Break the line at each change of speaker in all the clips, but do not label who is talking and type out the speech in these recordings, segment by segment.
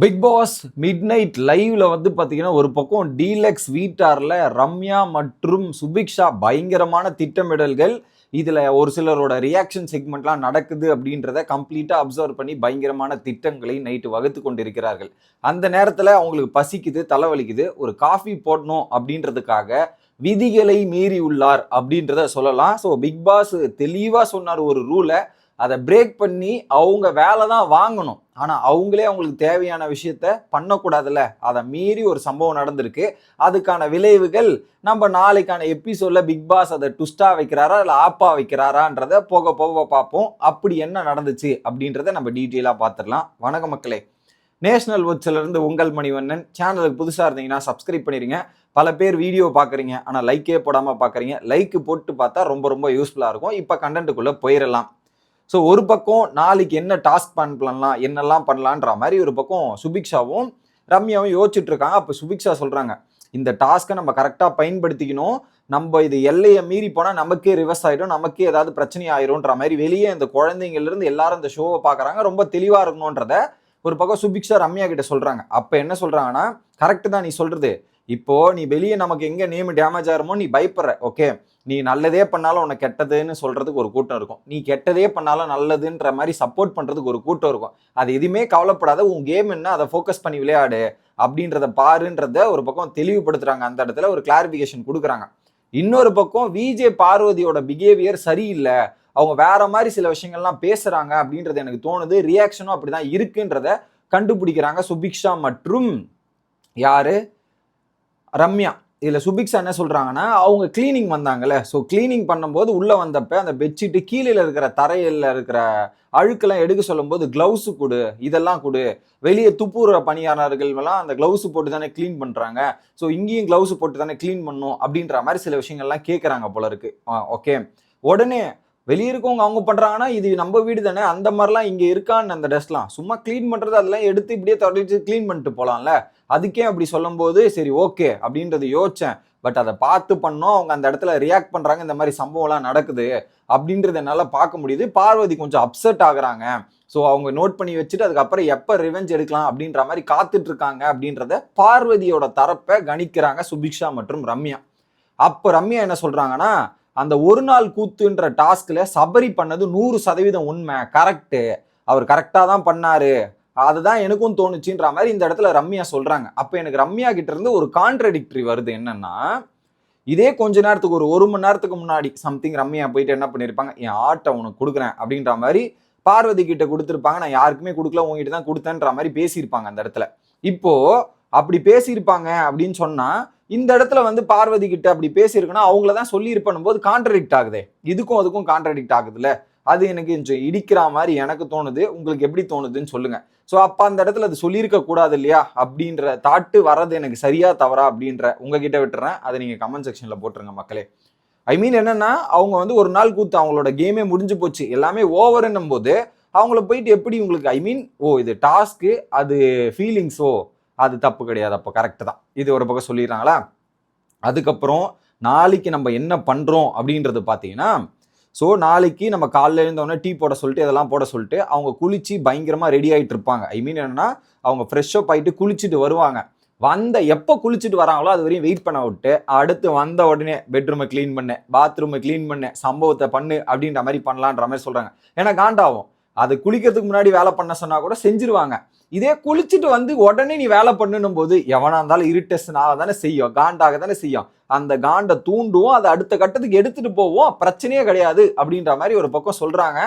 Big pass mid night லைவ்ல வந்து பார்த்தீங்கன்னா ஒரு பக்கம் டீலக்ஸ் வீட்டார்ல ரம்யா மற்றும் சுபிக்ஷா பயங்கரமான திட்டமிடல்கள். இதில் ஒரு சிலரோட ரியாக்ஷன் செக்மெண்ட்லாம் நடக்குது அப்படின்றத கம்ப்ளீட்டாக அப்சர்வ் பண்ணி பயங்கரமான திட்டங்களை நைட்டு வகுத்து கொண்டிருக்கிறார்கள். அந்த நேரத்தில் அவங்களுக்கு பசிக்குது தலைவலிக்குது. ஒரு காஃபி போடணும் அப்படின்றதுக்காக விதிகளை மீறி உள்ளார் அப்படின்றத சொல்லலாம். ஸோ பிக் பாஸ் தெளிவாக சொன்னார் ஒரு ரூலை அதை பிரேக் பண்ணி அவங்க வேலை தான் வாங்கணும். ஆனால் அவங்களே அவங்களுக்கு தேவையான விஷயத்த பண்ணக்கூடாதுல்ல. அதை மீறி ஒரு சம்பவம் நடந்திருக்கு. அதுக்கான விளைவுகள் நம்ம நாளைக்கான எபிசோடில் பிக் பாஸ் அதை டுஸ்டா வைக்கிறாரா இல்லை ஆப்பா வைக்கிறாரான்றத போக போக பார்ப்போம். அப்படி என்ன நடந்துச்சு அப்படின்றத நம்ம டீட்டெயிலாக பார்த்துடலாம். வணக்க மக்களே. நேஷனல் வாட்ச்ல உங்கள் மணிவண்ணன். சேனலுக்கு புதுசாக இருந்தீங்கன்னா சப்ஸ்கிரைப் பண்ணிடுங்க பல பேர் வீடியோ பார்க்குறீங்க. ஆனால் லைக்கே போடாமல் பார்க்குறீங்க. லைக்கு போட்டு பார்த்தா ரொம்ப ரொம்ப யூஸ்ஃபுல்லாக இருக்கும். இப்போ கண்டென்ட்டுக்குள்ளே போயிடலாம். ஸோ ஒரு பக்கம் நாளைக்கு என்ன டாஸ்க் பண்ண பண்ணலாம் என்னெல்லாம் பண்ணலான்ற மாதிரி ஒரு பக்கம் சுபிக்ஷாவும் ரம்யாவும் யோசிச்சுட்டு இருக்காங்க அப்போ சுபிக்ஷா சொல்கிறாங்க இந்த டாஸ்க்கை நம்ம கரெக்டாக பயன்படுத்திக்கணும். நம்ம இது எல்லையை மீறி போனால் நமக்கே ரிவர்ஸ் ஆகிடும் நமக்கே ஏதாவது பிரச்சனை ஆயிரும்ன்ற மாதிரி வெளியே இந்த குழந்தைங்கள்லேருந்து எல்லாரும் இந்த ஷோவை பார்க்குறாங்க. ரொம்ப தெளிவாக இருக்கணுன்றத ஒரு பக்கம் சுபிக்ஷா ரம்யா கிட்ட சொல்கிறாங்க அப்போ என்ன சொல்கிறாங்கன்னா கரெக்டு தான் நீ சொல்கிறது இப்போ நீ வெளியே நமக்கு எங்கே நேம் டேமேஜ் ஆகிறமோ நீ பயப்படுற ஓகே நீ நல்லதே பண்ணாலும் உனக்கு கெட்டதுன்னு சொல்கிறதுக்கு ஒரு கூட்டம் இருக்கும். நீ கெட்டதே பண்ணாலும் நல்லதுன்ற மாதிரி சப்போர்ட் பண்ணுறதுக்கு ஒரு கூட்டம் இருக்கும். அது எதுவுமே கவலைப்படாத உன் கேம் என்ன அதை ஃபோக்கஸ் பண்ணி விளையாடு அப்படின்றத பாருன்றத ஒரு பக்கம் தெளிவுபடுத்துகிறாங்க அந்த இடத்துல ஒரு கிளாரிஃபிகேஷன் கொடுக்குறாங்க. இன்னொரு பக்கம் விஜே பார்வதியோட பிஹேவியர் சரியில்லை. அவங்க வேற மாதிரி சில விஷயங்கள்லாம் பேசுகிறாங்க அப்படின்றது எனக்கு தோணுது. ரியாக்ஷனும் அப்படிதான் இருக்குன்றத கண்டுபிடிக்கிறாங்க. சுபிக்ஷா மற்றும் யாரு? ரம்யா. இதில் சுபிக்ஸா என்ன சொல்கிறாங்கன்னா அவங்க க்ளீனிங் வந்தாங்கல்ல. ஸோ க்ளீனிங் பண்ணும்போது உள்ளே வந்தப்ப அந்த பெட்ஷீட்டு கீழே இருக்கிற தரையில் இருக்கிற அழுக்கெல்லாம் எடுக்க சொல்லும்போது க்ளவுஸு கொடு இதெல்லாம் கொடு. வெளியே துப்புற பணியாளர்கள்லாம் அந்த க்ளவுஸு போட்டு தானே க்ளீன் பண்ணுறாங்க ஸோ இங்கேயும் க்ளவுஸு போட்டு தானே க்ளீன் பண்ணும். அப்படின்ற மாதிரி சில விஷயங்கள்லாம் கேட்குறாங்க போல இருக்கு. ஓகே உடனே வெளியே இருக்கவங்க அவங்க பண்ணுறாங்கன்னா இது நம்ம வீடு தானே அந்த மாதிரிலாம் இங்கே இருக்கான்னு அந்த டஸ்ட்லாம் சும்மா க்ளீன் பண்ணுறது அதெல்லாம் எடுத்து இப்படியே தொடச்சு க்ளீன் பண்ணிட்டு போகலாம்ல அதுக்கே அப்படி சொல்லும்போது சரி ஓகே அப்படின்றது யோசித்தேன் பட் அதை பார்த்து பண்ணோம். அவங்க அந்த இடத்துல ரியாக்ட் பண்ணுறாங்க இந்த மாதிரி சம்பவம்லாம் நடக்குது அப்படின்றது என்னால் பார்க்க முடியுது. பார்வதி கொஞ்சம் அப்செட் ஆகுறாங்க. ஸோ அவங்க நோட் பண்ணி வச்சுட்டு அதுக்கப்புறம் எப்போ ரிவெஞ்ச் எடுக்கலாம் அப்படின்ற மாதிரி காத்துட்ருக்காங்க அப்படின்றத பார்வதியோட தரப்பை கணிக்கிறாங்க சுபிக்ஷா மற்றும் ரம்யா. அப்போ ரம்யா என்ன சொல்கிறாங்கன்னா அந்த ஒரு நாள் கூத்துன்ற டாஸ்கில் சபரி பண்ணது நூறு சதவீதம் உண்மை கரெக்டு அவர் கரெக்டாக தான் பண்ணாரு. அதுதான் எனக்கும் தோணுச்சுன்ற மாதிரி இந்த இடத்துல ரம்யா சொல்கிறாங்க அப்போ எனக்கு ரம்யா கிட்ட இருந்து ஒரு கான்ட்ரடிக்டரி வருது என்னன்னா இதே கொஞ்ச நேரத்துக்கு ஒரு ஒரு மணி நேரத்துக்கு முன்னாடி சம்திங் ரம்யா போயிட்டு என்ன பண்ணியிருப்பாங்க என் ஆட்டை உனக்கு கொடுக்குறேன் அப்படின்ற மாதிரி பார்வதி கிட்ட கொடுத்துருப்பாங்க. நான் யாருக்குமே கொடுக்கல உங்ககிட்ட தான் கொடுத்தேன்ற மாதிரி பேசியிருப்பாங்க அந்த இடத்துல. இப்போ அப்படி பேசியிருப்பாங்க அப்படின்னு சொன்னா இந்த இடத்துல வந்து பார்வதி கிட்ட அப்படி பேசியிருக்குன்னா அவங்கள தான் சொல்லியிருப்பனும் போது கான்ட்ரடிக்ட் ஆகுதே. இதுக்கும் அதுக்கும் கான்ட்ரடிக்ட் ஆகுதுல்ல. அது எனக்கு கொஞ்சம் இடிக்கிற மாதிரி எனக்கு தோணுது. உங்களுக்கு எப்படி தோணுதுன்னு சொல்லுங்க. ஸோ அப்போ அந்த இடத்துல அது சொல்லியிருக்க கூடாது இல்லையா? அப்படின்ற தாட்டு வர்றது எனக்கு சரியா தவறா அப்படின்ற உங்ககிட்ட விட்டுறேன். அதை நீங்கள் கமெண்ட் செக்ஷனில் போட்டுருங்க மக்களே. ஐ மீன் என்னன்னா அவங்க வந்து ஒரு நாள் கூத்து அவங்களோட கேமே முடிஞ்சு போச்சு. எல்லாமே ஓவர்ன்னும் போது அவங்கள போயிட்டு எப்படி உங்களுக்கு ஐ மீன் ஓ இது டாஸ்க்கு அது ஃபீலிங்ஸோ அது தப்பு கிடையாது. அப்போ கரெக்டு தான். இது ஒரு பக்கம் சொல்லிடுறாங்களா? அதுக்கப்புறம் நாளைக்கு நம்ம என்ன பண்ணுறோம் அப்படின்றது பார்த்தீங்கன்னா ஸோ நாளைக்கு நம்ம காலைல இருந்தோடனே டீ போட சொல்லிட்டு இதெல்லாம் போட சொல்லிட்டு அவங்க குளித்து பயங்கரமாக ரெடி ஆகிட்டு இருப்பாங்க. ஐ மீன் என்னென்னா அவங்க ஃப்ரெஷ்ஷப் ஆகிட்டு குளிச்சுட்டு வருவாங்க. வந்த எப்போ குளிச்சுட்டு வராங்களோ அது வரையும் வெயிட் பண்ண விட்டு அடுத்து வந்த உடனே பெட்ரூமை க்ளீன் பண்ணு பாத்ரூமை க்ளீன் பண்ணேன் சம்பவத்தை பண்ணு அப்படின்ற மாதிரி பண்ணலான்ற மாதிரி சொல்கிறாங்க ஏன்னா காண்டாகும் அது குளிக்கிறதுக்கு முன்னாடி வேலை பண்ண சொன்னா கூட செஞ்சிருவாங்க. இதே குளிச்சுட்டு வந்து உடனே நீ வேலை பண்ணணும் போது எவனா இருந்தாலும் இரிட்டேஷனாக தானே செய்யும் காண்டாக தானே செய்யும். அந்த காண்டை தூண்டுவோம் அதை அடுத்த கட்டத்துக்கு எடுத்துட்டு போவோம் பிரச்சனையே கிடையாது அப்படின்ற மாதிரி ஒரு பக்கம் சொல்றாங்க.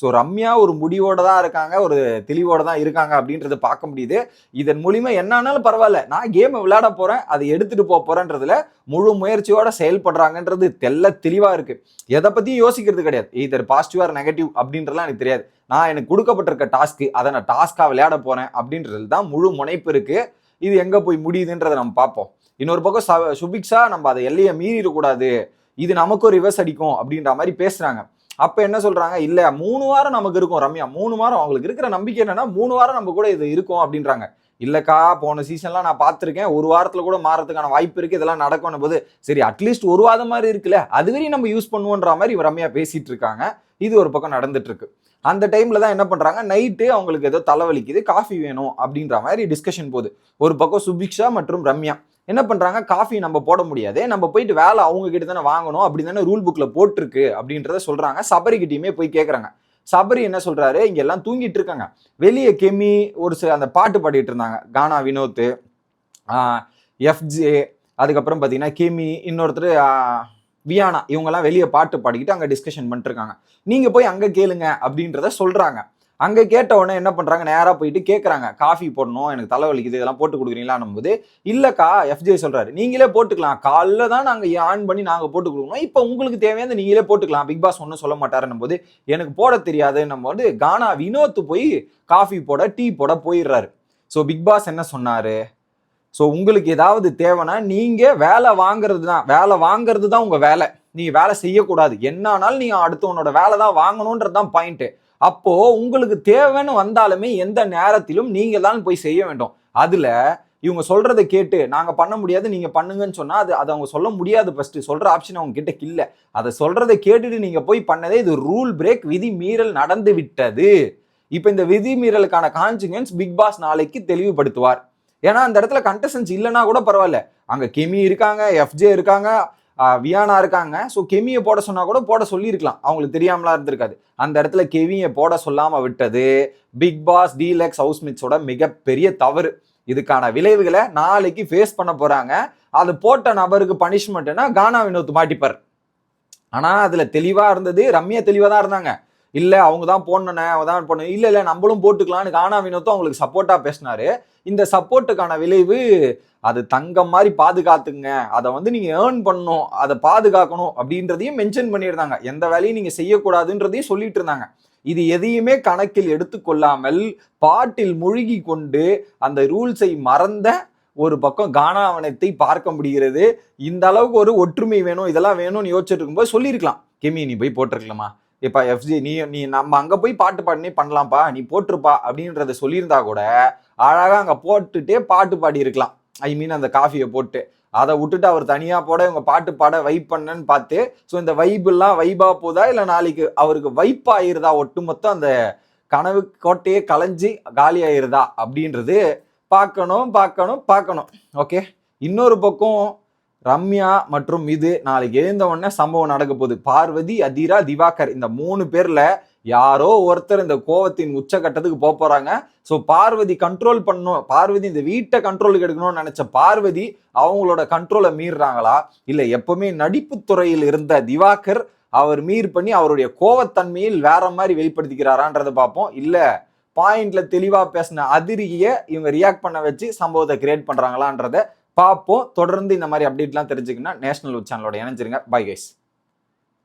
ஸோ ரம்யா ஒரு முடிவோட தான் இருக்காங்க ஒரு தெளிவோட தான் இருக்காங்க அப்படின்றத பார்க்க முடியுது. இதன் மூலிமா என்ன ஆனாலும் பரவாயில்ல. நான் கேமை விளையாட போகிறேன் அதை எடுத்துகிட்டு போக போகிறேன்றதுல முழு முயற்சியோட செயல்படுறாங்கன்றது தெல்ல தெளிவாக இருக்குது எதை பற்றியும் யோசிக்கிறது கிடையாது. இதர் பாசிட்டிவ் ஆர் நெகட்டிவ் அப்படின்றலாம் எனக்கு தெரியாது. நான் எனக்கு கொடுக்கப்பட்டிருக்க டாஸ்க்கு அதை நான் டாஸ்க்காக விளையாட போகிறேன் அப்படின்றது தான் முழு முனைப்பு இருக்குது இது எங்கே போய் முடியுதுன்றதை நம்ம பார்ப்போம். இன்னொரு பக்கம் ச- சுபிக்ஷா நம்ம அதை எல்லையை மீறிடக்கூடாது. இது நமக்கும் ரிவர்ஸ் அடிக்கும் அப்படின்ற மாதிரி பேசுகிறாங்க அப்போ என்ன சொல்றாங்க? இல்லை மூணு வாரம் நமக்கு இருக்கும் ரம்யா. மூணு வாரம் அவங்களுக்கு இருக்கிற நம்பிக்கை என்னன்னா மூணு வாரம் நம்ம கூட இது இருக்கும் அப்படின்றாங்க. இல்லக்கா போன சீசன்லாம் நான் பார்த்துருக்கேன். ஒரு வாரத்தில் கூட மாறதுக்கான வாய்ப்பு இருக்கு. இதெல்லாம் நடக்கணும் போது சரி அட்லீஸ்ட் ஒரு வாரம் மாதிரி இருக்குல்ல. அது வரையும் நம்ம யூஸ் பண்ணுவோன்ற மாதிரி ரம்யா பேசிட்டு இருக்காங்க. இது ஒரு பக்கம் நடந்துட்டு இருக்கு. அந்த டைம்ல தான் என்ன பண்றாங்க? நைட்டு அவங்களுக்கு ஏதோ தலைவலிக்குது காஃபி வேணும் அப்படின்ற மாதிரி டிஸ்கஷன் போகுது. ஒரு பக்கம் சுபிக்ஷா மற்றும் ரம்யா. என்ன பண்ணுறாங்க காஃபி நம்ம போட முடியாது. நம்ம போயிட்டு வேலை அவங்க கிட்ட தானே வாங்கணும். அப்படி தானே ரூல் புக்கில் போட்டிருக்கு அப்படின்றத சொல்றாங்க. சபரிக்கிட்டயுமே போய் கேட்குறாங்க சபரி என்ன சொல்கிறாரு இங்கே எல்லாம் தூங்கிட்டு இருக்காங்க. வெளியே கெமி ஒரு சில அந்த பாட்டு பாடிட்டு இருந்தாங்க. கானா வினோத் எஃப்ஜே அதுக்கப்புறம் பார்த்தீங்கன்னா கெமி இன்னொருத்தர் வியானா இவங்கெல்லாம் வெளியே பாட்டு பாடிக்கிட்டு அங்கே டிஸ்கஷன் பண்ணிட்டுருக்காங்க நீங்கள் போய் அங்கே கேளுங்க அப்படின்றத சொல்கிறாங்க அங்கே கேட்ட உடனே என்ன பண்ணுறாங்க நேராக போயிட்டு கேட்குறாங்க காஃபி போடணும் எனக்கு தலைவலிக்குது இதெல்லாம் போட்டு கொடுக்குறீங்களான்னும் போது இல்லைக்கா எஃப்ஜே சொல்கிறாரு நீங்களே போட்டுக்கலாம். காலைல தான் நாங்கள் ஆன் பண்ணி நாங்கள் போட்டு கொடுக்கணும். இப்போ உங்களுக்கு தேவையான நீங்களே போட்டுக்கலாம். பிக் பாஸ் ஒன்றும் சொல்ல மாட்டாருன்னும் போது எனக்கு போட தெரியாது. நம்ம வந்து கானா வினோத்து போய் காஃபி போட டீ போட போயிடுறாரு. ஸோ பிக் பாஸ் என்ன சொன்னாரு? ஸோ உங்களுக்கு ஏதாவது தேவைன்னா நீங்க வேலை வாங்குறது தான். வேலை வாங்குறது தான் உங்க வேலை. நீங்கள் வேலை செய்யக்கூடாது. என்னானாலும் நீங்க அடுத்தவனோட வேலை தான் வாங்கணுன்றது தான் பாயிண்ட்டு அப்போ உங்களுக்கு தேவைன்னு வந்தாலுமே எந்த நேரத்திலும் நீங்க தான் போய் செய்ய வேண்டும். அதுல இவங்க சொல்றதை கேட்டு நாங்க பண்ண முடியாது நீங்க பண்ணுங்கன்னு சொன்னா அது அது அவங்க சொல்ல முடியாது ஃபர்ஸ்ட் சொல்ற ஆப்ஷன் அவங்க கிட்ட இல்ல. அதை சொல்றதை கேட்டுட்டு நீங்க போய் பண்ணதே இது ரூல் பிரேக் விதி மீறல் நடந்து விட்டது. இப்போ இந்த விதி மீறலுக்கான கான்சிக்வன்ஸ் பிக் பாஸ் நாளைக்கு தெளிவுபடுத்துவார். ஏன்னா அந்த இடத்துல கண்டஸ்டன்ஸ் இல்லைன்னா கூட பரவாயில்ல. அங்க கெமி இருக்காங்க எஃப்ஜே இருக்காங்க வியானா இருக்காங்க. ஸோ கெமியை போட சொன்னா கூட போட சொல்லியிருக்கலாம். அவங்களுக்கு தெரியாமலாம் இருந்திருக்காது. அந்த இடத்துல கெமியை போட சொல்லாம விட்டது. பிக் பாஸ் டீலக்ஸ் ஹவுஸ்மேட்ஸோட மிகப்பெரிய தவறு. இதுக்கான விளைவுகளை நாளைக்கு ஃபேஸ் பண்ண போறாங்க. அது போட்ட நபருக்கு பனிஷ்மெண்ட்னா கானா வினோத் மாட்டிப்பார். ஆனா அதுல தெளிவா இருந்தது ரம்யா தெளிவா தான் இருந்தாங்க. இல்லை அவங்க தான் போடணுன்னு அவங்க தான் போடணும் இல்லை இல்லை நம்மளும் போட்டுக்கலாம்னு கானா வினோத்தும் அவங்களுக்கு சப்போர்ட்டாக பேசினாரு. இந்த சப்போர்ட்டுக்கான விளைவு அது தங்கம் மாதிரி பாதுகாத்துங்க அதை வந்து நீங்கள் ஏர்ன் பண்ணணும் அதை பாதுகாக்கணும் அப்படின்றதையும் மென்ஷன் பண்ணியிருந்தாங்க. எந்த வேலையும் நீங்கள் செய்யக்கூடாதுன்றதையும் சொல்லிட்டு இருந்தாங்க. இது எதையுமே கணக்கில் எடுத்துக்கொள்ளாமல் பாட்டில் மூழ்கி கொண்டு அந்த ரூல்ஸை மறந்த ஒரு பக்கம் கானாவனத்தை பார்க்க முடிகிறது. இந்த அளவுக்கு ஒரு ஒற்றுமை வேணும் இதெல்லாம் வேணும்னு யோசிச்சுட்டு இருக்கும்போது சொல்லியிருக்கலாம். கெமி நீ போய் போட்டிருக்கலாமா? இப்போ எஃப்ஜி நீ நீ நம்ம அங்கே போய் பாட்டு பாடினே பண்ணலாம்ப்பா நீ போட்டிருப்பா அப்படின்றத சொல்லியிருந்தா கூட அழகாக அங்கே போட்டுட்டே பாட்டு பாடி இருக்கலாம் ஐ மீன் அந்த காஃபியை போட்டு. அதை விட்டுட்டு அவர் தனியாக போட இவங்க பாட்டு பாட வைப் பண்ணன்னு பார்த்து ஸோ இந்த வைபெல்லாம் வைபா போதா இல்லை நாளைக்கு அவருக்கு வைப் ஆயிருதா? ஒட்டுமொத்தம் அந்த கனவு கோட்டையே கலைஞ்சி காலி ஆயிருதா? அப்படின்றது பார்க்கணும் பார்க்கணும் பார்க்கணும். ஓகே இன்னொரு பக்கம் ரம்யா மற்றும் இது நாளைக்கு எழுந்த உடனே சம்பவம் நடக்க போகுது. பார்வதி அதிரா திவாகர் இந்த மூணு பேர்ல யாரோ ஒருத்தர் இந்த கோவத்தின் உச்சகட்டத்துக்கு போக போறாங்க. ஸோ பார்வதி கண்ட்ரோல் பண்ணும் பார்வதி இந்த வீட்டை கண்ட்ரோலுக்கு எடுக்கணும்னு நினைச்ச பார்வதி அவங்களோட கண்ட்ரோலை மீறுறாங்களா? இல்லை எப்பவுமே நடிப்பு துறையில் இருந்த திவாகர் அவர் மீர் பண்ணி அவருடைய கோவத்தன்மையில் வேற மாதிரி வெளிப்படுத்திக்கிறாரான்றதை பார்ப்போம் இல்லை பாயிண்ட்ல தெளிவா பேசின அதிரியை இவங்க ரியாக்ட் பண்ண வச்சு சம்பவத்தை கிரியேட் பண்றாங்களான்றத பார்ப்போம் தொடர்ந்து இந்த மாதிரி அப்டேட்லாம் தெரிஞ்சுக்கணும்னா நேஷனல் சேனலோட இணைஞ்சிருங்க. Bye guys